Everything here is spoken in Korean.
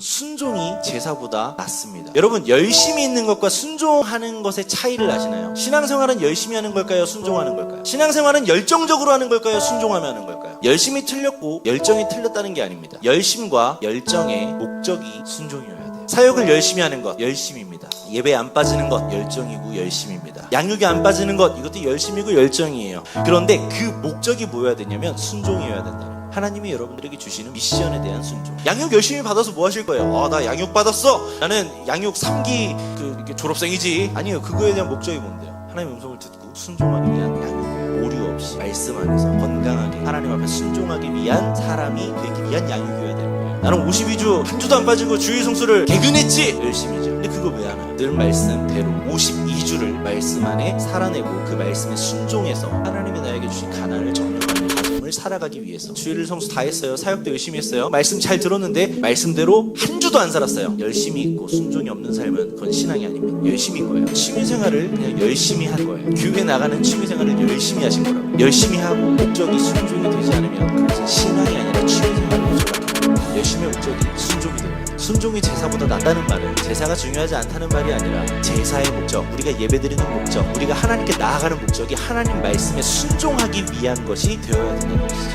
순종이 제사보다 낫습니다. 여러분 열심히 있는 것과 순종하는 것의 차이를 아시나요? 신앙생활은 열심히 하는 걸까요? 순종하는 걸까요? 신앙생활은 열정적으로 하는 걸까요? 순종하며 하는 걸까요? 열심히 틀렸고 열정이 틀렸다는 게 아닙니다. 열심과 열정의 목적이 순종이어야 돼요. 사역을 열심히 하는 것 열심입니다. 예배 안 빠지는 것 열정이고 열심입니다. 양육이 안 빠지는 것 이것도 열심이고 열정이에요. 그런데 그 목적이 뭐여야 되냐면 순종이어야 된다. 하나님이 여러분들에게 주시는 미션에 대한 순종. 양육 열심히 받아서 뭐 하실 거예요? 아, 나 양육 받았어. 나는 양육 3기 그 졸업생이지. 아니요. 그거에 대한 목적이 뭔데요? 하나님의 음성을 듣고 순종하기 위한 양육. 오류 없이 말씀 안에서 건강하게 하나님 앞에 순종하기 위한 사람이 되기 위한 양육이어야. 나는 52주 한 주도 안 빠지고 주의 성수를 개근했지. 열심히죠. 근데 그거 왜 하나요? 늘 말씀대로 52주를 말씀 안에 살아내고 그 말씀에 순종해서 하나님이 나에게 주신 가난을 정령하는 가정을 살아가기 위해서 주일을 성수 다 했어요. 사역도 열심히 했어요. 말씀 잘 들었는데 말씀대로 한 주도 안 살았어요. 열심히 있고 순종이 없는 삶은 그건 신앙이 아닙니다. 열심히 인 거예요. 취미생활을 그냥 열심히 한 거예요. 교회 나가는 취미생활을 열심히 하신 거라고. 열심히 하고 목적이 순종이 되지 않으면 그것은 신앙이 목적이 순종이 돼요. 순종이 제사보다 낫다는 말은 제사가 중요하지 않다는 말이 아니라 제사의 목적, 우리가 예배드리는 목적, 우리가 하나님께 나아가는 목적이 하나님 말씀에 순종하기 위한 것이 되어야 된다는 것이죠.